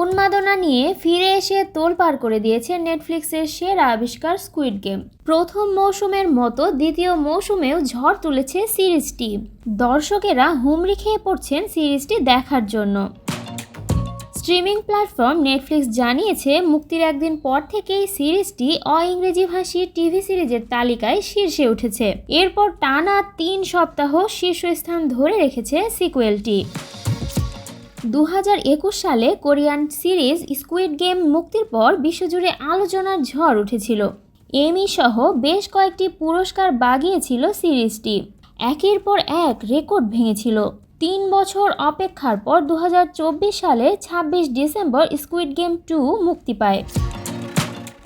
উন্মাদনা নিয়ে ফিরে এসে তোলপাড় করে দিয়েছে নেটফ্লিক্সের সেরা আবিষ্কার স্কুইড গেম প্রথম মৌসুমের মতো দ্বিতীয় মৌসুমেও ঝড় তুলেছে সিরিজটি। দর্শকেরা হুমড়ি খেয়ে পড়ছেন সিরিজটি দেখার জন্য। স্ট্রিমিং প্ল্যাটফর্ম নেটফ্লিক্স জানিয়েছে, মুক্তির একদিন পর থেকেই সিরিজটি অ ইংরেজি ভাষী টিভি সিরিজের তালিকায় শীর্ষে উঠেছে। এরপর টানা তিন সপ্তাহ শীর্ষস্থান ধরে রেখেছে সিকুয়েলটি। দু হাজার একুশ সালে কোরিয়ান সিরিজ স্কুইড গেম মুক্তির পর বিশ্বজুড়ে আলোচনার ঝড় উঠেছিল। এমি সহ বেশ কয়েকটি পুরস্কার বাগিয়েছিল সিরিজটি। একের পর এক রেকর্ড ভেঙেছিল। তিন বছর অপেক্ষার পর দু হাজার চব্বিশ সালে ২৬ ডিসেম্বর স্কুইড গেম টু মুক্তি পায়।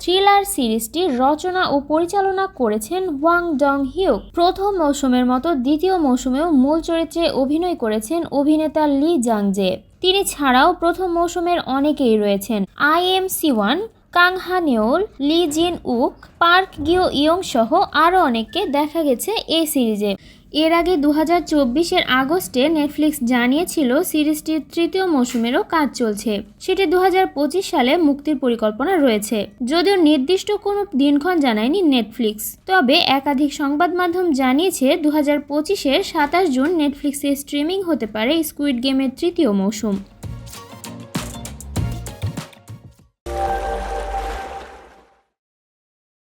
থ্রিলার সিরিজটি রচনা ও পরিচালনা করেছেন ওয়াং ডং হিউক। প্রথম মৌসুমের মতো দ্বিতীয় মৌসুমেও মূল চরিত্রে অভিনয় করেছেন অভিনেতা লি জাংজে। তিনি ছাড়াও প্রথম মৌসুমের অনেকেই রয়েছেন। Im Si wan Kang Haneul Lee Jin Wook, Park গিও young সহ আরও অনেককে দেখা গেছে এই সিরিজে। এর আগে দু হাজার চব্বিশের আগস্টে নেটফ্লিক্স জানিয়েছিল সিরিজটির তৃতীয় মৌসুমেরও কাজ চলছে। সেটি দু হাজার পঁচিশ সালে মুক্তির পরিকল্পনা রয়েছে। যদিও নির্দিষ্ট কোনো দিনক্ষণ জানায়নি নেটফ্লিক্স। তবে একাধিক সংবাদ মাধ্যম জানিয়েছে দু হাজার পঁচিশের সাতাশ জুন নেটফ্লিক্সে স্ট্রিমিং হতে পারে স্কুইড গেমের তৃতীয় মৌসুম।